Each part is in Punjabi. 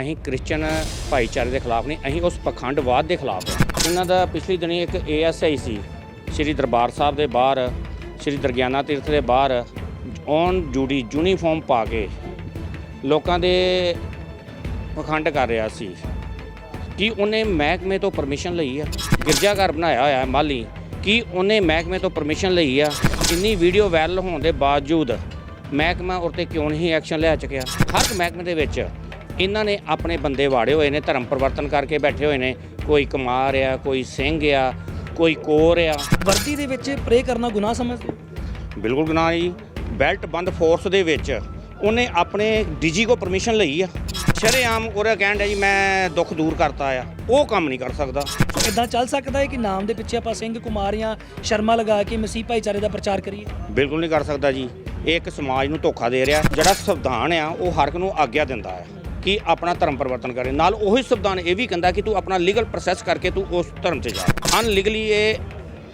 ਅਸੀਂ ਕ੍ਰਿਸਚਨ ਭਾਈਚਾਰੇ ਦੇ ਖਿਲਾਫ ਨਹੀਂ, ਅਸੀਂ ਉਸ ਪਖੰਡਵਾਦ ਦੇ ਖਿਲਾਫ ਹਾਂ। ਇਹਨਾਂ ਦਾ ਪਿਛਲੀ ਦਿਨੀ ਇੱਕ ਏਐਸਆਈ ਸੀ, ਸ੍ਰੀ ਦਰਬਾਰ ਸਾਹਿਬ ਦੇ ਬਾਹਰ, ਸ੍ਰੀ ਦਰਗਿਆਨਾ ਤੀਰਥ ਦੇ ਬਾਹਰ, ਔਨ ਡਿਊਟੀ ਯੂਨੀਫਾਰਮ ਪਾ ਕੇ ਲੋਕਾਂ ਦੇ ਪਖੰਡ ਕਰ ਰਿਹਾ ਸੀ। ਕੀ ਉਹਨੇ ਮਹਿਕਮੇ ਤੋਂ ਪਰਮਿਸ਼ਨ ਲਈ ਆ? ਗਿਰਜਾਘਰ ਬਣਾਇਆ ਹੋਇਆ ਹੈ ਮਾਲੀ, ਕੀ ਉਹਨੇ ਮਹਿਕਮੇ ਤੋਂ ਪਰਮਿਸ਼ਨ ਲਈ ਆ? ਇੰਨੀ ਵੀਡੀਓ ਵਾਇਰਲ ਹੋਣ ਦੇ ਬਾਵਜੂਦ ਮਹਿਕਮਾ ਉਰ ਕਿਉਂ ਨਹੀਂ ਐਕਸ਼ਨ ਲਿਆ ਚੁੱਕਿਆ? ਹਰ ਮਹਿਕਮੇ ਦੇ ਵਿੱਚ ਇਹਨਾਂ ਨੇ ਆਪਣੇ ਬੰਦੇ ਵਾੜੇ ਹੋਏ ਨੇ ਧਰਮ ਪਰਿਵਰਤਨ ਕਰਕੇ ਬੈਠੇ ਹੋਏ ਨੇ। ਕੋਈ ਕੁਮਾਰ ਆ ਕੋਈ ਸਿੰਘ ਆ ਕੋਈ ਕੋਰ ਆ। ਵਰਦੀ ਦੇ ਵਿੱਚ ਪ੍ਰੇ ਕਰਨਾ ਗੁਨਾਹ ਸਮਝਦੇ ਹੋ? ਬਿਲਕੁਲ ਗੁਨਾਹ ਜੀ। ਬੈਲਟ ਬੰਦ ਫੋਰਸ ਦੇ ਵਿੱਚ ਉਹਨੇ ਆਪਣੇ ਡੀਜੀ ਕੋ ਪਰਮਿਸ਼ਨ ਲਈ ਆ। ਸ਼ਰੇਆਮ ਉਹਦਾ ਡਿਆ ਜੀ ਮੈਂ ਦੁੱਖ ਦੂਰ ਕਰਤਾ ਆ। ਉਹ ਕੰਮ ਨਹੀਂ ਕਰ ਸਕਦਾ। ਇਦਾਂ ਚੱਲ ਸਕਦਾ ਹੈ ਕਿ ਨਾਮ ਦੇ ਪਿੱਛੇ ਆਪਾਂ ਸਿੰਘ ਕੁਮਾਰ ਜਾਂ ਸ਼ਰਮਾ ਲਗਾ ਕੇ ਮਸੀਹ ਭਾਈਚਾਰੇ ਦਾ ਪ੍ਰਚਾਰ ਕਰੀਏ? ਬਿਲਕੁਲ ਨਹੀਂ ਕਰ ਸਕਦਾ ਜੀ। ਇਹ ਇੱਕ ਸਮਾਜ ਨੂੰ ਧੋਖਾ ਦੇ ਰਿਹਾ। ਜਿਹੜਾ ਸੰਵਿਧਾਨ ਆ ਉਹ ਹਰ ਇੱਕ ਨੂੰ ਆਗਿਆ ਦਿੰਦਾ ਆ। ਕਿ ਆਪਣਾ ਧਰਮ ਪਰਿਵਰਤਨ ਕਰੇ। ਨਾਲ ਉਹੀ ਸੰਵਿਧਾਨ ਇਹ ਵੀ ਕਹਿੰਦਾ ਕਿ ਤੂੰ ਆਪਣਾ ਲੀਗਲ ਪ੍ਰੋਸੈਸ ਕਰਕੇ ਤੂੰ ਉਸ ਧਰਮ 'ਚ ਜਾ। ਅਨਲੀਗਲੀ ਇਹ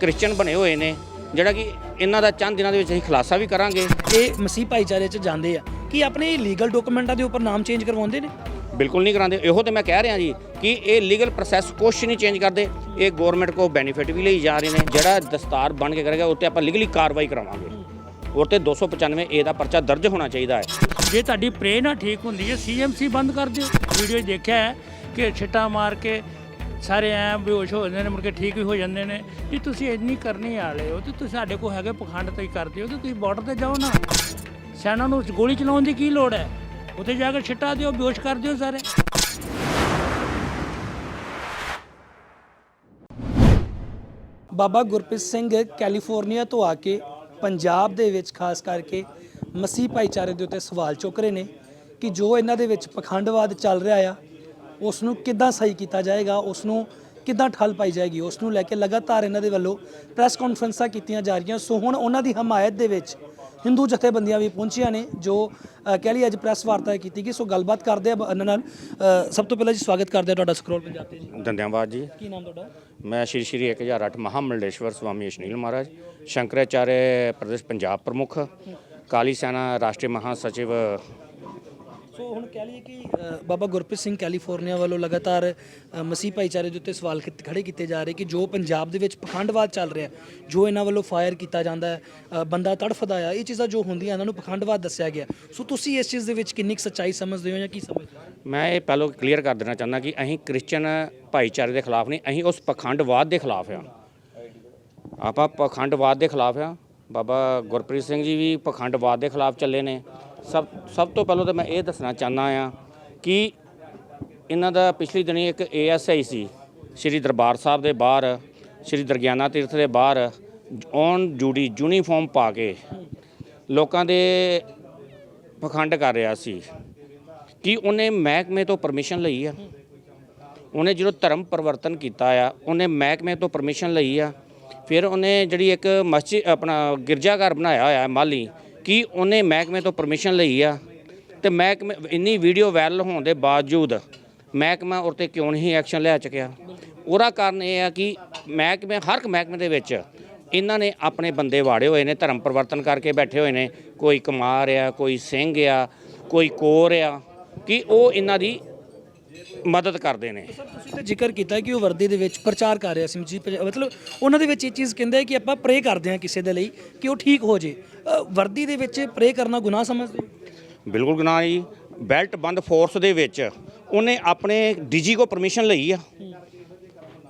ਕ੍ਰਿਸਚੀਅਨ ਬਣੇ ਹੋਏ ਨੇ ਜਿਹੜਾ ਕਿ ਇਹਨਾਂ ਦਾ ਚੰਦ ਦਿਨਾਂ ਦੇ ਵਿੱਚ ਅਸੀਂ ਖੁਲਾਸਾ ਵੀ ਕਰਾਂਗੇ। ਇਹ ਮਸੀਹ ਭਾਈਚਾਰੇ 'ਚ ਜਾਂਦੇ ਆ। ਕਿ ਆਪਣੇ ਲੀਗਲ ਡਾਕੂਮੈਂਟਾਂ ਦੇ ਉੱਪਰ ਨਾਮ ਚੇਂਜ ਕਰਵਾਉਂਦੇ ਨੇ? ਬਿਲਕੁਲ ਨਹੀਂ ਕਰਾਉਂਦੇ। ਇਹੋ ਤੇ ਮੈਂ ਕਹਿ ਰਿਹਾ ਜੀ ਕਿ ਇਹ ਲੀਗਲ ਪ੍ਰੋਸੈਸ ਕੁਛ ਨਹੀਂ ਚੇਂਜ ਕਰਦੇ। ਇਹ ਗਵਰਨਮੈਂਟ ਕੋ ਬੈਨੀਫਿਟ ਵੀ ਲਈ ਜਾ ਰਹੇ ਨੇ। ਜਿਹੜਾ ਦਸਤਾਰ ਬਣ ਕੇ ਕਰੇਗਾ ਉੱਤੇ ਆਪਾਂ ਲੀਗਲੀ ਕਾਰਵਾਈ ਕਰਾਵਾਂਗੇ। ਉਹ ਤੇ 295 ਏ ਦਾ ਪਰਚਾ ਦਰਜ ਹੋਣਾ ਚਾਹੀਦਾ ਹੈ। ਜੇ ਤੁਹਾਡੀ ਪ੍ਰੇ ਨਾ ਠੀਕ ਹੁੰਦੀ ਹੈ ਸੀਐਮਸੀ ਬੰਦ ਕਰ ਦਿਓ। ਵੀਡੀਓ 'ਚ ਦੇਖਿਆ ਹੈ ਕਿ ਛਿੱਟਾ ਮਾਰ ਕੇ ਸਾਰੇ ਐ ਬੇਹੋਸ਼ ਹੋ ਜਾਂਦੇ ਨੇ, ਮੁੜ ਕੇ ਠੀਕ ਵੀ ਹੋ ਜਾਂਦੇ ਨੇ। ਜੇ ਤੁਸੀਂ ਇੰਨੀ ਕਰਨੀ ਵਾਲੇ ਹੋ, ਤੇ ਤੁਸੀਂ ਸਾਡੇ ਕੋਲ ਹੈਗੇ ਪਖੰਡ ਤੇ ਕਰਦੇ ਹੋ, ਤੇ ਤੁਸੀਂ ਬਾਰਡਰ ਤੇ ਜਾਓ ਨਾ। ਸੈਨਾ ਨੂੰ ਗੋਲੀ ਚਲਾਉਣ ਦੀ ਕੀ ਲੋੜ ਹੈ? ਉੱਥੇ ਜਾ ਕੇ ਛਿੱਟਾ ਦਿਓ, ਬੇਹੋਸ਼ ਕਰ ਦਿਓ ਸਾਰੇ। ਬਾਬਾ ਗੁਰਪ੍ਰੀਤ ਸਿੰਘ ਕੈਲੀਫੋਰਨੀਆ ਤੋਂ ਆ ਕੇ ਪੰਜਾਬ ਦੇ ਵਿੱਚ, ਖਾਸ ਕਰਕੇ ਮਸੀਹ ਭਾਈਚਾਰੇ ਦੇ ਉੱਤੇ ਸਵਾਲ ਚੁੱਕ ਰਹੇ ਨੇ ਕਿ ਜੋ ਇਹਨਾਂ ਦੇ ਵਿੱਚ ਪਖੰਡਵਾਦ ਚੱਲ ਰਿਹਾ ਆ ਉਸ ਨੂੰ ਕਿੱਦਾਂ ਸਹੀ ਕੀਤਾ ਜਾਏਗਾ ਉਸ ਨੂੰ ਕਿੱਦਾਂ ਠੱਲ ਪਾਈ ਜਾਏਗੀ ਉਸ ਨੂੰ ਲੈ ਕੇ ਲਗਾਤਾਰ ਇਹਨਾਂ ਦੇ ਵੱਲੋਂ ਪ੍ਰੈਸ ਕਾਨਫਰੰਸਾਂ ਕੀਤੀਆਂ ਜਾ ਰਹੀਆਂ। ਸੋ ਹੁਣ ਉਹਨਾਂ ਦੀ ਹਮਾਇਤ ਦੇ ਵਿੱਚ ਹਿੰਦੂ ਜਥੇਬੰਦੀਆਂ ਵੀ ਪਹੁੰਚੀਆਂ ਨੇ ਜੋ ਕਹਿ ਲਈ ਅੱਜ ਪ੍ਰੈਸ ਵਾਰਤਾ ਕੀਤੀ ਗਈ। ਸੋ ਗੱਲਬਾਤ ਕਰਦੇ ਆ ਇਹਨਾਂ ਨਾਲ। ਸਭ ਤੋਂ ਪਹਿਲਾਂ ਜੀ ਸਵਾਗਤ ਕਰਦੇ ਆ ਤੁਹਾਡਾ ਸਕਰੋਲ ਪੰਜਾਬ ਤੇ ਜੀ। ਧੰਨਵਾਦ ਜੀ। ਕੀ ਨਾਮ ਤੁਹਾਡਾ? ਮੈਂ ਸ਼੍ਰੀ ਸ਼੍ਰੀ 1008 ਮਹਾਮੰਡਲੇਸ਼ਵਰ ਸਵਾਮੀ ਅਸ਼ਨੀਲ ਮਹਾਰਾਜ ਸ਼ੰਕਰਾਚਾर्य ਪ੍ਰਦੇਸ਼ ਪੰਜਾਬ ਪ੍ਰਮੁੱਖ ਕਾਲੀ ਸੈਨਾ ਰਾਸ਼ਟਰੀ ਮਹਾਸਚਿਵ। ਸੋ ਹੁਣ ਕਹਿ ਲਈਏ ਕਿ ਅ, ਬਾਬਾ ਗੁਰਪ੍ਰੀਤ ਸਿੰਘ ਕੈਲੀਫੋਰਨੀਆ ਵੱਲੋਂ ਲਗਾਤਾਰ ਅ, ਮਸੀਹ ਭਾਈਚਾਰੇ ਦੇ ਉੱਤੇ ਸਵਾਲ ਖਿੱਤ- ਖੜੇ ਕੀਤੇ ਜਾ ਰਹੇ ਕਿ ਜੋ ਪੰਜਾਬ ਦੇ ਵਿੱਚ ਪਖੰਡਵਾਦ ਚੱਲ ਰਿਹਾ ਜੋ ਇਹਨਾਂ ਵੱਲੋਂ ਫਾਇਰ ਕੀਤਾ ਜਾਂਦਾ ਹੈ ਅ, ਬੰਦਾ ਤੜਫਦਾ ਆ ਇਹ ਚੀਜ਼ਾਂ ਜੋ ਹੁੰਦੀਆਂ ਇਹਨਾਂ ਨੂੰ ਪਖੰਡਵਾਦ ਦੱਸਿਆ ਗਿਆ। ਸੋ ਤੁਸੀਂ ਇਸ ਚੀਜ਼ ਦੇ ਵਿੱਚ ਕਿੰਨੀ ਕੁ ਸੱਚਾਈ ਸਮਝਦੇ ਹੋ ਜਾਂ ਕੀ ਸਮਝਦੇ ਹੋ? ਮੈਂ ਇਹ ਪਹਿਲਾਂ ਕਲੀਅਰ ਕਰ ਦੇਣਾ ਚਾਹੁੰਦਾ ਕਿ ਅਸੀਂ ਕ੍ਰਿਸਚੀਅਨ ਭਾਈਚਾਰੇ ਦੇ ਖਿਲਾਫ ਨਹੀਂ ਅਸੀਂ ਉਸ ਪਖੰਡਵਾਦ ਦੇ ਖਿਲਾਫ ਆ ਆਪਾਂ ਪਖੰਡਵਾਦ ਦੇ ਖਿਲਾਫ ਆ ਬਾਬਾ ਗੁਰਪ੍ਰੀਤ ਸਿੰਘ ਜੀ ਵੀ ਪਖੰਡਵਾਦ ਦੇ ਖਿਲਾਫ ਚੱਲੇ ਨੇ। ਸਭ ਸਭ ਤੋਂ ਪਹਿਲਾਂ ਤਾਂ ਮੈਂ ਇਹ ਦੱਸਣਾ ਚਾਹੁੰਦਾ ਆ ਕਿ ਇਹਨਾਂ ਦਾ ਪਿਛਲੀ ਦਿਨੀ ਇੱਕ ਏਐਸਆਈ ਸੀ, ਸ੍ਰੀ ਦਰਬਾਰ ਸਾਹਿਬ ਦੇ ਬਾਹਰ, ਸ੍ਰੀ ਦਰਗਿਆਨਾ ਤੀਰਥ ਦੇ ਬਾਹਰ, ਔਨ ਡਿਊਟੀ ਯੂਨੀਫਾਰਮ ਪਾ ਕੇ ਲੋਕਾਂ ਦੇ ਪਖੰਡ ਕਰ ਰਿਹਾ ਸੀ। ਕਿ ਉਹਨੇ ਮਹਿਕਮੇ ਤੋਂ ਪਰਮਿਸ਼ਨ ਲਈ ਆ? ਉਹਨੇ ਜਦੋਂ ਧਰਮ ਪਰਿਵਰਤਨ ਕੀਤਾ ਆ, ਉਹਨੇ ਮਹਿਕਮੇ ਤੋਂ ਪਰਮਿਸ਼ਨ ਲਈ ਆ ਫਿਰ ਉਹਨੇ ਜਿਹੜੀ ਇੱਕ ਮਸਜਿਦ, ਆਪਣਾ ਗਿਰਜਾਘਰ ਬਣਾਇਆ ਹੋਇਆ ਹੈ ਮਾਲੀ, ਕਿ ਉਹਨੇ ਮਹਿਕਮੇ ਤੋਂ ਪਰਮਿਸ਼ਨ ਲਈ ਆ? ਤੇ ਮਹਿਕਮੇ, ਇੰਨੀ ਵੀਡੀਓ ਵਾਇਰਲ ਹੋਣ ਦੇ ਬਾਵਜੂਦ ਮਹਿਕਮਾ ਉਰ ਕਿਉਂ ਨਹੀਂ ਐਕਸ਼ਨ ਲਿਆ ਚੁੱਕਿਆ? ਉਹਦਾ ਕਾਰਨ ਇਹ ਆ ਕਿ ਮਹਿਕਮੇ, ਹਰ ਇੱਕ ਮਹਿਕਮੇ ਦੇ ਵਿੱਚ ਇਹਨਾਂ ਨੇ ਆਪਣੇ ਬੰਦੇ ਵਾੜੇ ਹੋਏ ਨੇ, ਧਰਮ ਪਰਿਵਰਤਨ ਕਰਕੇ ਬੈਠੇ ਹੋਏ ਨੇ। ਕੋਈ ਕੁਮਾਰ ਆ, ਕੋਈ ਸਿੰਘ ਆ, ਕੋਈ ਕੋਰ ਆ, ਕਿ ਉਹ ਇਹਨਾਂ ਦੀ ਮਦਦ ਕਰਦੇ ਨੇ। ਸਰ ਤੁਸੀਂ ਤਾਂ ਜ਼ਿਕਰ ਕੀਤਾ ਕਿ ਉਹ ਵਰਦੀ ਦੇ ਵਿੱਚ ਪ੍ਰਚਾਰ ਕਰ ਰਿਹਾ ਸੀ ਜੀ ਮਤਲਬ ਉਹਨਾਂ ਦੇ ਵਿੱਚ ਇਹ ਚੀਜ਼ ਕਹਿੰਦੇ ਆ ਕਿ ਆਪਾਂ ਪ੍ਰੇ ਕਰਦੇ ਹਾਂ ਕਿਸੇ ਦੇ ਲਈ ਕਿ ਉਹ ਠੀਕ ਹੋ ਜੇ। ਵਰਦੀ ਦੇ ਵਿੱਚ ਪ੍ਰੇ ਕਰਨਾ ਗੁਨਾਹ ਸਮਝਦੇ ਬਿਲਕੁਲ ਗੁਨਾਹ ਜੀ। ਬੈਲਟ ਬੰਦ ਫੋਰਸ ਦੇ ਵਿੱਚ ਉਹਨੇ ਆਪਣੇ ਡੀਜੀ ਕੋ ਪਰਮਿਸ਼ਨ ਲਈ ਆ।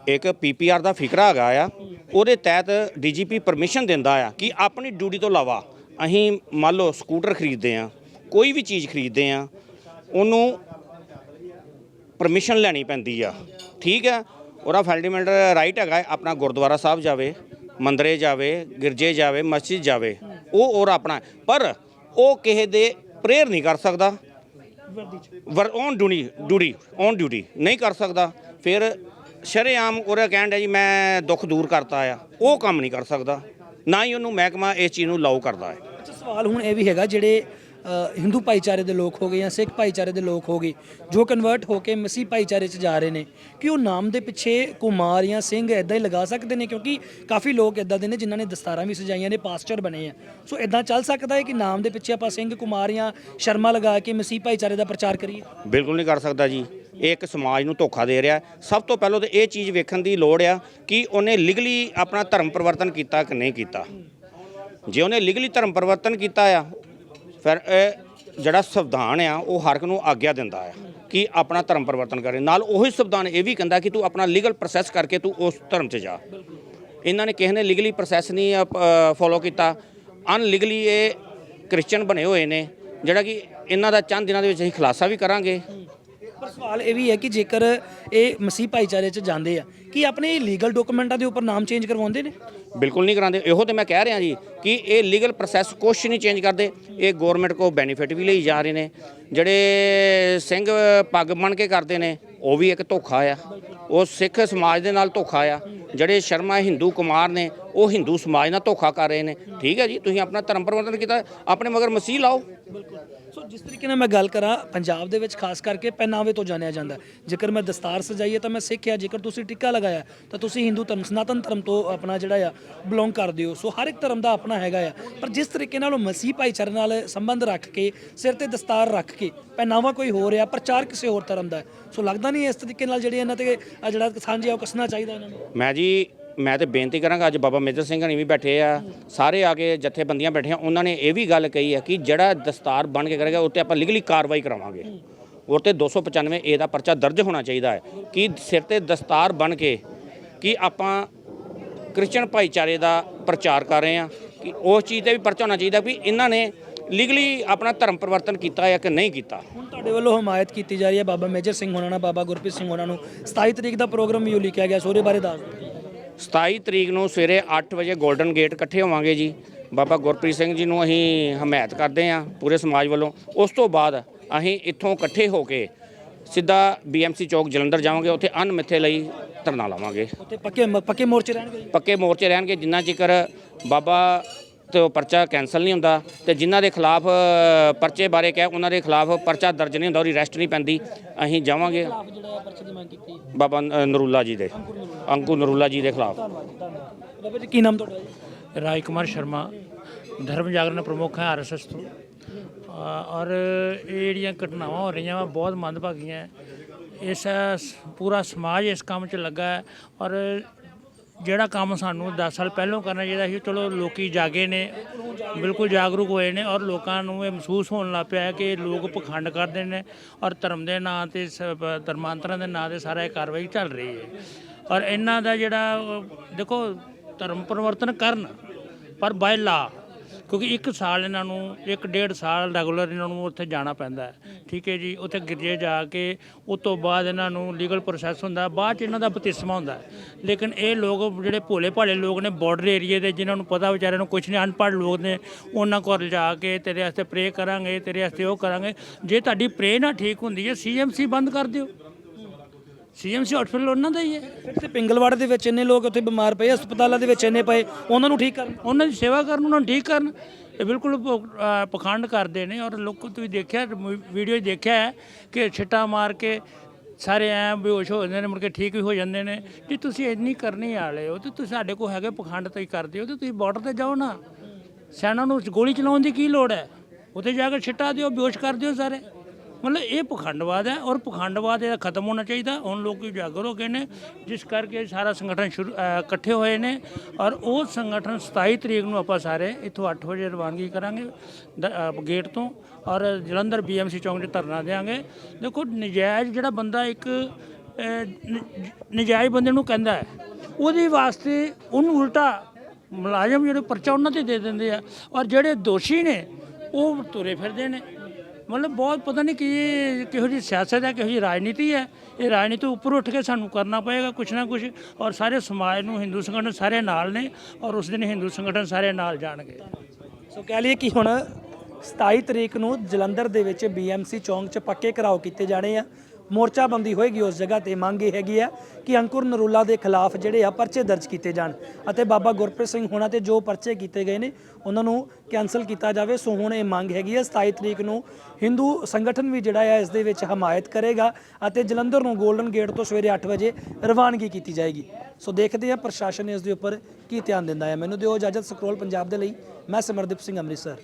ਇੱਕ ਪੀਪੀਆਰ ਦਾ ਫਿਕਰਾ ਹੈਗਾ ਆ। ਉਹਦੇ ਤਹਿਤ ਡੀਜੀਪੀ ਪਰਮਿਸ਼ਨ ਦਿੰਦਾ ਆ ਕਿ ਆਪਣੀ ਡਿਊਟੀ ਤੋਂ ਇਲਾਵਾ ਅਸੀਂ ਮੰਨ ਲਓ ਸਕੂਟਰ ਖਰੀਦਦੇ ਆ ਕੋਈ ਵੀ ਚੀਜ਼ ਖਰੀਦਦੇ ਆ ਉਹਨੂੰ ਪਰਮਿਸ਼ਨ ਲੈਣੀ ਪੈਂਦੀ ਆ। ਠੀਕ ਹੈ ਉਹਦਾ ਫੰਡਾਮੈਂਟਲ ਰਾਈਟ ਹੈਗਾ, ਆਪਣਾ ਗੁਰਦੁਆਰਾ ਸਾਹਿਬ ਜਾਵੇ, ਮੰਦਰੇ ਜਾਵੇ, ਗਿਰਜੇ ਜਾਵੇ, ਮਸਜਿਦ ਜਾਵੇ, ਉਹ ਔਰ ਆਪਣਾ। ਪਰ ਉਹ ਕਿਸੇ ਦੇ ਪ੍ਰੇਅਰ ਨਹੀਂ ਕਰ ਸਕਦਾ। ਵਰ on duty duty on duty ਨਹੀਂ ਕਰ ਸਕਦਾ। ਫਿਰ ਸ਼ਰੇਆਮ ਉਹਦਾ ਕਹਿਣ ਡਿਆ ਜੀ, ਮੈਂ ਦੁੱਖ ਦੂਰ ਕਰਤਾ ਆ, ਉਹ ਕੰਮ ਨਹੀਂ ਕਰ ਸਕਦਾ। ਨਾ ਹੀ ਉਹਨੂੰ ਮਹਿਕਮਾ ਇਸ ਚੀਜ਼ ਨੂੰ ਲਾਉ ਕਰਦਾ ਹੈ। ਅੱਛਾ, ਸਵਾਲ ਹੁਣ ਇਹ ਵੀ ਹੈਗਾ, ਜਿਹੜੇ ਹਿੰਦੂ ਭਾਈਚਾਰੇ ਦੇ ਲੋਕ ਹੋ ਗਏ ਜਾਂ ਸਿੱਖ ਭਾਈਚਾਰੇ ਦੇ ਲੋਕ ਹੋ ਗਏ, ਜੋ ਕਨਵਰਟ ਹੋ ਕੇ ਮਸੀਹ ਭਾਈਚਾਰੇ 'ਚ ਜਾ ਰਹੇ ਨੇ, ਕਿ ਉਹ ਨਾਮ ਦੇ ਪਿੱਛੇ ਕੁਮਾਰ ਜਾਂ ਸਿੰਘ ਇਦਾਂ ਹੀ ਲਗਾ ਸਕਦੇ ਨੇ? ਕਿਉਂਕਿ ਕਾਫੀ ਲੋਕ ਇਦਾਂ ਦੇ ਨੇ ਜਿਨ੍ਹਾਂ ਨੇ ਦਸਤਾਰਾਂ ਵੀ ਸਜਾਈਆਂ ਨੇ ਪਾਸਟਰ ਬਣੇ ਆ। ਸੋ ਇਦਾਂ ਚੱਲ ਸਕਦਾ ਹੈ ਕਿ ਨਾਮ ਦੇ ਪਿੱਛੇ ਆਪਾਂ ਸਿੰਘ, ਕੁਮਾਰ ਜਾਂ ਸ਼ਰਮਾ ਲਗਾ ਕੇ ਮਸੀਹ ਭਾਈਚਾਰੇ ਦਾ ਪ੍ਰਚਾਰ ਕਰੀਏ? ਬਿਲਕੁਲ ਨਹੀਂ ਕਰ ਸਕਦਾ ਜੀ। ਇਹ ਇੱਕ ਸਮਾਜ ਨੂੰ ਧੋਖਾ ਦੇ ਰਿਹਾ। ਸਭ ਤੋਂ ਪਹਿਲਾਂ ਤਾਂ ਇਹ ਚੀਜ਼ ਵੇਖਣ ਦੀ ਲੋੜ ਆ ਕਿ ਉਹਨੇ ਲੀਗਲੀ ਆਪਣਾ ਧਰਮ ਪਰਿਵਰਤਨ ਕੀਤਾ ਕਿ ਨਹੀਂ ਕੀਤਾ। ਜੇ ਉਹਨੇ ਲੀਗਲੀ ਧਰਮ ਪਰਿਵਰਤਨ ਕੀਤਾ ਆ ਫਿਰ ਇਹ ਜਿਹੜਾ ਸੰਵਿਧਾਨ ਆ, ਉਹ ਹਰ ਇੱਕ ਨੂੰ ਆਗਿਆ ਦਿੰਦਾ ਆ ਕਿ ਆਪਣਾ ਧਰਮ ਪਰਿਵਰਤਨ ਕਰੇ। ਨਾਲ ਉਹੀ ਸੰਵਿਧਾਨ ਇਹ ਵੀ ਕਹਿੰਦਾ ਕਿ ਤੂੰ ਆਪਣਾ ਲੀਗਲ ਪ੍ਰੋਸੈਸ ਕਰਕੇ ਤੂੰ ਉਸ ਧਰਮ 'ਚ ਜਾ। ਇਹਨਾਂ ਨੇ ਕਿਸੇ ਨੇ ਲੀਗਲੀ ਪ੍ਰੋਸੈਸ ਨਹੀਂ ਫੋਲੋ ਕੀਤਾ। ਅਨਲੀਗਲੀ ਇਹ ਕ੍ਰਿਸਚੀਅਨ ਬਣੇ ਹੋਏ ਨੇ, ਜਿਹੜਾ ਕਿ ਇਹਨਾਂ ਦਾ ਚੰਦ ਦਿਨਾਂ ਦੇ ਵਿੱਚ ਅਸੀਂ ਖੁਲਾਸਾ ਵੀ ਕਰਾਂਗੇ। ਪਰ ਸਵਾਲ ਇਹ ਵੀ ਹੈ ਕਿ ਜੇਕਰ ਇਹ ਮਸੀਹ ਭਾਈਚਾਰੇ 'ਚ ਜਾਂਦੇ ਆ, ਕਿ ਆਪਣੇ ਲੀਗਲ ਡਾਕੂਮੈਂਟਾਂ ਦੇ ਉੱਪਰ ਨਾਮ ਚੇਂਜ ਕਰਵਾਉਂਦੇ ਨੇ? ਬਿਲਕੁਲ ਨਹੀਂ ਕਰਾਉਂਦੇ। ਇਹੋ ਤੇ ਮੈਂ ਕਹਿ ਰਿਹਾ ਜੀ ਕਿ ਇਹ ਲੀਗਲ ਪ੍ਰੋਸੈਸ ਕੁਛ ਨਹੀਂ ਚੇਂਜ ਕਰਦੇ। ਇਹ ਗਵਰਨਮੈਂਟ ਕੋ ਬੈਨੀਫਿਟ ਵੀ ਲਈ ਜਾ ਰਹੇ ਨੇ। ਜਿਹੜੇ ਸਿੰਘ ਪੱਗ ਬਣ ਕੇ ਕਰਦੇ ਨੇ, ਉਹ ਵੀ ਇੱਕ ਧੋਖਾ ਆ। ਉਹ ਸਿੱਖ ਸਮਾਜ ਦੇ ਨਾਲ ਧੋਖਾ ਆ। ਜਿਹੜੇ ਸ਼ਰਮਾ ਹਿੰਦੂ ਕੁਮਾਰ ਨੇ ਉਹ ਹਿੰਦੂ ਸਮਾਜ ਨਾਲ ਧੋਖਾ ਕਰ ਰਹੇ ਨੇ। ਠੀਕ ਹੈ ਜੀ ਤੁਸੀਂ ਆਪਣਾ ਧਰਮ ਪਰਿਵਰਤਨ ਕੀਤਾ ਆਪਣੇ ਮਗਰ ਮਸੀਹ ਲਾਓ। ਸੋ ਜਿਸ ਤਰੀਕੇ ਨਾਲ ਮੈਂ ਗੱਲ ਕਰਾਂ ਪੰਜਾਬ ਦੇ ਵਿੱਚ ਖਾਸ ਕਰਕੇ ਪਹਿਨਾਵੇ ਤੋਂ ਜਾਣਿਆ ਜਾਂਦਾ। ਜੇਕਰ ਮੈਂ ਦਸਤਾਰ ਸਜਾਈਏ ਤਾਂ ਮੈਂ ਸਿੱਖ ਆ ਜੇਕਰ ਤੁਸੀਂ ਟਿੱਕਾ ਲਗਾਇਆ ਤਾਂ ਤੁਸੀਂ ਹਿੰਦੂ ਧਰਮ ਸਨਾਤਨ ਧਰਮ ਤੋਂ ਆਪਣਾ ਜਿਹੜਾ ਆ ਬਿਲੋਂਗ ਕਰਦੇ ਹੋ ਸੋ ਹਰ ਇੱਕ ਧਰਮ ਦਾ ਆਪਣਾ ਹੈਗਾ ਆ। ਪਰ ਜਿਸ ਤਰੀਕੇ ਨਾਲ ਉਹ ਮਸੀਹ ਭਾਈਚਾਰੇ ਨਾਲ ਸੰਬੰਧ ਰੱਖ ਕੇ ਸਿਰ ਤੇ ਦਸਤਾਰ ਰੱਖ ਕੇ ਪਹਿਨਾਵਾ ਕੋਈ ਹੋ ਰਿਹਾ ਪ੍ਰਚਾਰ ਕਿਸੇ ਹੋਰ ਧਰਮ ਦਾ। ਸੋ ਲੱਗਦਾ ਨਹੀਂ ਇਸ ਤਰੀਕੇ ਨਾਲ ਜਿਹੜੇ ਇਹਨਾਂ ਤੇ ਜਿਹੜਾ ਸਾਂਝੇ ਆ ਉਹ ਕੱਸਣਾ ਚਾਹੀਦਾ ਇਹਨਾਂ ਨੂੰ? ਮੈਂ ਜੀ ਮੈਂ ਤੇ ਬੇਨਤੀ ਕਰਾਂਗਾ, ਅੱਜ ਬਾਬਾ ਮੇਜਰ ਸਿੰਘ ਹਣੀ ਵੀ ਬੈਠੇ ਆ, ਸਾਰੇ ਆ ਕੇ ਜਥੇਬੰਦੀਆਂ ਬੈਠੀਆਂ ਉਹਨਾਂ ਨੇ ਇਹ ਵੀ ਗੱਲ ਕਹੀ ਹੈ ਕਿ ਜਿਹੜਾ ਦਸਤਾਰ ਬਣ ਕੇ ਕਰੇਗਾ, ਉੱਤੇ ਆਪਾਂ ਲੀਗਲੀ ਕਾਰਵਾਈ ਕਰਾਵਾਂਗੇ। ਉਹ ਤੇ 295 ਏ ਦਾ ਪਰਚਾ ਦਰਜ ਹੋਣਾ ਚਾਹੀਦਾ ਹੈ ਕਿ ਸਿਰ ਤੇ ਦਸਤਾਰ ਬਣ ਕੇ ਕਿ ਆਪਾਂ ਕ੍ਰਿਸਚੀਅਨ ਭਾਈਚਾਰੇ ਦਾ ਪ੍ਰਚਾਰ ਕਰ ਰਹੇ ਆ ਕਿ ਉਸ ਚੀਜ਼ ਤੇ ਵੀ ਪਰਚਾ ਹੋਣਾ ਚਾਹੀਦਾ ਵੀ ਇਹਨਾਂ ਨੇ ਲੀਗਲੀ ਆਪਣਾ ਧਰਮ ਪਰਿਵਰਤਨ ਕੀਤਾ ਜਾਂ ਕਿ ਨਹੀਂ ਕੀਤਾ। ਹੁਣ ਤੁਹਾਡੇ ਵੱਲੋਂ ਹਮਾਇਤ ਕੀਤੀ ਜਾ ਰਹੀ ਹੈ ਬਾਬਾ ਮੇਜਰ ਸਿੰਘ ਹੋਣਾ ਨਾਲ, ਬਾਬਾ ਗੁਰਪ੍ਰੀਤ ਸਿੰਘ ਹੋਣਾ ਨੂੰ। 27 ਤਰੀਕ ਦਾ ਪ੍ਰੋਗਰਾਮ ਵੀ ਉਹ ਲਿਖਿਆ ਗਿਆ, ਸੋ ਬਾਰੇ ਦੱਸ ਦਿਓ। 27 ਤਰੀਕ ਨੂੰ ਸਵੇਰੇ 8 ਵਜੇ 골ਡਨ ਗੇਟ ਇਕੱਠੇ ਹੋਵਾਂਗੇ ਜੀ। ਬਾਬਾ ਗੁਰਪ੍ਰੀਤ ਸਿੰਘ ਜੀ ਨੂੰ ਅਸੀਂ ਹਮਾਇਤ ਕਰਦੇ ਹਾਂ ਪੂਰੇ ਸਮਾਜ ਵੱਲੋਂ। ਉਸ ਤੋਂ ਬਾਅਦ ਅਸੀਂ ਇੱਥੋਂ ਇਕੱਠੇ ਹੋ ਕੇ ਸਿੱਧਾ ਬੀਐਮਸੀ ਚੌਕ ਜਲੰਧਰ ਜਾਵਾਂਗੇ। ਉੱਥੇ ਅਨਮਿੱਥੇ ਲਈ ਧਰਨਾ ਲਾਵਾਂਗੇ। ਉੱਥੇ ਪੱਕੇ ਪੱਕੇ ਮੋਰਚੇ ਰਹਿਣਗੇ ਪੱਕੇ ਮੋਰਚੇ ਰਹਿਣਗੇ। ਜਿੰਨਾ ਚਿਕਰ ਬਾਬਾ ਤੇ ਉਹ ਪਰਚਾ ਕੈਨਸਲ ਨਹੀਂ ਹੁੰਦਾ ਤੇ ਜਿਨ੍ਹਾਂ ਦੇ ਖਿਲਾਫ ਪਰਚੇ ਬਾਰੇ ਕਹਿ ਉਹਨਾਂ ਦੇ ਖਿਲਾਫ ਪਰਚਾ ਦਰਜ ਨਹੀਂ ਹੁੰਦਾ ਉਹਦੀ ਅਰੈਸਟ ਨਹੀਂ ਪੈਂਦੀ। ਅਸੀਂ ਜਾਵਾਂਗੇ। ਆਪ ਜਿਹੜਾ ਪਰਚੇ ਦੀ ਮੰਗ ਕੀਤੀ ਬਾਬਾ ਨਰੂਲਾ ਜੀ ਦੇ। ਅੰਕੂ ਨਰੂਲਾ ਜੀ ਦੇ ਖਿਲਾਫ। ਬਾਬਾ ਜੀ ਕੀ ਨਾਮ ਤੁਹਾਡਾ ਜੀ? ਰਾਜ ਕੁਮਾਰ ਸ਼ਰਮਾ। ਧਰਮ ਜਾਗਰਣ ਪ੍ਰਮੁੱਖ ਹੈ ਆਰਐਸਐਸ ਤੋਂ। ਔਰ ਇਹ ਜਿਹੜੀਆਂ ਘਟਨਾਵਾਂ ਹੋ ਰਹੀਆਂ ਵਾ ਬਹੁਤ ਮੰਦਭਾਗੀਆਂ ਹੈ। ਇਸ ਪੂਰਾ ਸਮਾਜ ਇਸ ਕੰਮ 'ਚ ਲੱਗਾ ਹੈ। ਔਰ ਜਿਹੜਾ ਕੰਮ ਸਾਨੂੰ 10 ਸਾਲ ਪਹਿਲਾਂ ਕਰਨਾ ਚਾਹੀਦਾ ਸੀ, ਚਲੋ ਲੋਕੀ ਜਾਗੇ ਨੇ, ਬਿਲਕੁਲ ਜਾਗਰੂਕ ਹੋਏ ਨੇ ਔਰ ਲੋਕਾਂ ਨੂੰ ਇਹ ਮਹਿਸੂਸ ਹੋਣ ਲੱਗ ਪਿਆ ਕਿ ਲੋਕ ਪਖੰਡ ਕਰਦੇ ਨੇ ਔਰ ਧਰਮ ਦੇ ਨਾਂ ਤੇ ਸ- ਧਰਮਾਂਤਰਾਂ ਦੇ ਨਾਂ ਤੇ ਸਾਰਾ ਇਹ ਕਾਰਵਾਈ ਚੱਲ ਰਹੀ ਹੈ। ਔਰ ਇਹਨਾਂ ਦਾ ਜਿਹੜਾ, ਦੇਖੋ ਧਰਮ ਪਰਿਵਰਤਨ ਕਰਨ, ਪਰ ਬਾਈ ਲਾ ਕਿਉਂਕਿ ਇੱਕ ਸਾਲ ਇਹਨਾਂ ਨੂੰ, ਇੱਕ ਡੇਢ ਸਾਲ ਰੈਗੂਲਰ ਇਹਨਾਂ ਨੂੰ ਉੱਥੇ ਜਾਣਾ ਪੈਂਦਾ ਹੈ। ਠੀਕ ਹੈ ਜੀ, ਉੱਥੇ ਗਿਰਜੇ ਜਾ ਕੇ ਉਸ ਤੋਂ ਬਾਅਦ ਇਹਨਾਂ ਨੂੰ ਲੀਗਲ ਪ੍ਰੋਸੈਸ ਹੁੰਦਾ ਬਾਅਦ ਚ ਇਹਨਾਂ ਦਾ ਬਪਤਿਸਮਾ ਹੁੰਦਾ ਲੇਕਿਨ ਇਹ ਲੋਕ, ਜਿਹੜੇ ਭੋਲੇ ਭਾਲੇ ਲੋਕ ਨੇ ਬਾਰਡਰ ਏਰੀਏ ਦੇ, ਜਿਨ੍ਹਾਂ ਨੂੰ ਪਤਾ ਵਿਚਾਰਿਆਂ ਨੂੰ ਕੁਝ ਨਹੀਂ, ਅਨਪੜ੍ਹ ਲੋਕ ਨੇ, ਉਹਨਾਂ ਕੋਲ ਲਿਜਾ ਕੇ ਤੇਰੇ ਵਾਸਤੇ ਪ੍ਰੇ ਕਰਾਂਗੇ, ਤੇਰੇ ਵਾਸਤੇ ਉਹ ਕਰਾਂਗੇ। ਜੇ ਤੁਹਾਡੀ ਪ੍ਰੇ ਨਾ ਠੀਕ ਹੁੰਦੀ ਹੈ ਸੀਐਮਸੀ ਬੰਦ ਕਰ ਦਿਓ। ਸੀਐਮਸੀ ਹਸਪੀਟਲ ਉਹਨਾਂ ਦਾ ਹੀ ਹੈ। ਫਿਰ ਤੇ ਪਿੰਗਲਵਾੜੇ ਦੇ ਵਿੱਚ ਇੰਨੇ ਲੋਕ ਉੱਥੇ ਬਿਮਾਰ ਪਏ ਹਸਪਤਾਲਾਂ ਦੇ ਵਿੱਚ ਇੰਨੇ ਪਏ ਉਹਨਾਂ ਨੂੰ ਠੀਕ ਕਰਨ। ਉਹਨਾਂ ਦੀ ਸੇਵਾ ਕਰਨ ਉਹਨਾਂ ਨੂੰ ਠੀਕ ਕਰਨ ਇਹ ਬਿਲਕੁਲ ਪ- ਅਹ ਪਖੰਡ ਕਰਦੇ ਨੇ ਔਰ ਲੋਕ ਤੁਸੀਂ ਦੇਖਿਆ ਵੀਡੀਓ ਦੇਖਿਆ ਹੈ ਕਿ ਛਿੱਟਾ ਮਾਰ ਕੇ ਸਾਰੇ ਐ ਬੇਹੋਸ਼ ਹੋ ਜਾਂਦੇ ਨੇ ਮੁੜ ਕੇ ਠੀਕ ਵੀ ਹੋ ਜਾਂਦੇ ਨੇ। ਜੇ ਤੁਸੀਂ ਇੰਨੀ ਕਰਨੀ ਵਾਲੇ ਹੋ ਤੇ ਤੁਸੀਂ ਸਾਡੇ ਕੋਲ ਹੈਗੇ ਪਖੰਡ ਤੁਸੀਂ ਕਰਦੇ ਹੋ ਤੇ ਤੁਸੀਂ ਬਾਰਡਰ ਤੇ ਜਾਓ ਨਾ। ਸੈਨਾ ਨੂੰ ਗੋਲੀ ਚਲਾਉਣ ਦੀ ਕੀ ਲੋੜ ਹੈ? ਉੱਥੇ ਜਾ ਕੇ ਛਿੱਟਾ ਦਿਓ ਬੇਹੋਸ਼ ਕਰ ਦਿਓ ਸਾਰੇ। ਮਤਲਬ ਇਹ ਪਖੰਡਵਾਦ ਹੈ ਔਰ ਪਖੰਡਵਾਦ ਇਹਦਾ ਖਤਮ ਹੋਣਾ ਚਾਹੀਦਾ। ਹੁਣ ਲੋਕ ਜਾਗਰ ਹੋ ਗਏ ਨੇ ਜਿਸ ਕਰਕੇ ਸਾਰਾ ਸੰਗਠਨ ਸ਼ੁਰੂ ਅ, ਇਕੱਠੇ ਹੋਏ ਨੇ ਔਰ ਉਹ ਸੰਗਠਨ 27 ਤਰੀਕ ਨੂੰ ਆਪਾਂ ਸਾਰੇ ਇੱਥੋਂ 8 ਵਜੇ ਰਵਾਨਗੀ ਕਰਾਂਗੇ ਦ- ਅ, ਗੇਟ ਤੋਂ ਔਰ ਜਲੰਧਰ ਬੀਐਮਸੀ ਚੌਂਕ 'ਚ ਧਰਨਾ ਦੇਵਾਂਗੇ। ਦੇਖੋ ਨਜਾਇਜ਼ ਜਿਹੜਾ ਬੰਦਾ ਇੱਕ ਅ, ਨ- ਨਜਾਇਜ਼ ਬੰਦੇ ਨੂੰ ਕਹਿੰਦਾ ਹੈ ਉਹਦੇ ਵਾਸਤੇ ਉਹਨੂੰ ਉਲਟਾ ਮੁਲਾਜ਼ਮ ਜਿਹੜੇ ਪਰਚਾ ਉਹਨਾਂ ਤੇ ਦੇ ਦਿੰਦੇ ਆ ਔਰ ਜਿਹੜੇ ਦੋਸ਼ੀ ਨੇ ਉਹ ਤੁਰੇ ਫਿਰਦੇ ਨੇ। ਮਤਲਬ ਬਹੁਤ ਪਤਾ ਨਹੀਂ ਕਿ, ਕਿਹੋ ਜੀ ਸਿਆਸਤ ਹੈ, ਕਿਹੋ ਜੀ ਰਾਜਨੀਤੀ ਹੈ। ਇਹ ਰਾਜਨੀਤੀ ਉੱਪਰ ਉੱਠ ਕੇ ਸਾਨੂੰ ਕਰਨਾ ਪਏਗਾ ਕੁਛ ਨਾ ਕੁਛ, ਔਰ ਸਾਰੇ ਸਮਾਜ ਨੂੰ, ਹਿੰਦੂ ਸੰਗਠਨ ਸਾਰੇ ਨਾਲ ਨੇ, ਔਰ ਉਸ ਦਿਨ ਹਿੰਦੂ ਸੰਗਠਨ ਸਾਰੇ ਨਾਲ ਜਾਣਗੇ। ਸੋ ਕਹਿ ਲਈਏ ਕਿ ਹੁਣ 27 ਤਰੀਕ ਨੂੰ ਜਲੰਧਰ ਦੇ ਵਿੱਚ ਬੀਐਮਸੀ ਚੌਂਕ 'ਚ ਪੱਕੇ ਘਰਾਓ ਕੀਤੇ ਜਾਣੇ ਆ। ਮੋਰਚਾਬੰਦੀ ਹੋਏਗੀ ਉਸ ਜਗ੍ਹਾ ਤੇ। ਮੰਗ ਇਹ ਹੈਗੀ ਆ ਕਿ ਅੰਕੁਰ ਨਰੂਲਾ ਦੇ ਖਿਲਾਫ ਜਿਹੜੇ ਆ ਪਰਚੇ ਦਰਜ ਕੀਤੇ ਜਾਣ ਅਤੇ ਬਾਬਾ ਗੁਰਪ੍ਰੀਤ ਸਿੰਘ ਹੋਣਾ ਤੇ ਜੋ ਪਰਚੇ ਕੀਤੇ ਗਏ ਨੇ, ਉਹਨਾਂ ਨੂੰ ਕੈਨਸਲ ਕੀਤਾ ਜਾਵੇ। ਸੋ ਹੁਣ ਇਹ ਮੰਗ ਹੈਗੀ ਹੈ 27 ਤਰੀਕ ਨੂੰ ਹਿੰਦੂ ਸੰਗਠਨ ਵੀ ਜਿਹੜਾ ਆ ਇਸ ਦੇ ਵਿੱਚ ਹਮਾਇਤ ਕਰੇਗਾ ਅਤੇ ਜਲੰਧਰ ਨੂੰ 골ਡਨ ਗੇਟ ਤੋਂ ਸਵੇਰੇ 8 ਵਜੇ ਰਵਾਨਗੀ ਕੀਤੀ ਜਾਏਗੀ। ਸੋ ਦੇਖਦੇ ਹਾਂ ਪ੍ਰਸ਼ਾਸਨ ਇਸ ਦੇ ਉੱਪਰ ਕੀ ਧਿਆਨ ਦਿੰਦਾ ਹੈ। ਮੈਨੂੰ ਦਿਓ ਇਜਾਜ਼ਤ, ਸਕਰੋਲ ਪੰਜਾਬ ਦੇ ਲਈ। ਮੈਂ ਸਿਮਰਦੀਪ ਸਿੰਘ ਅੰਮ੍ਰਿਤਸਰ।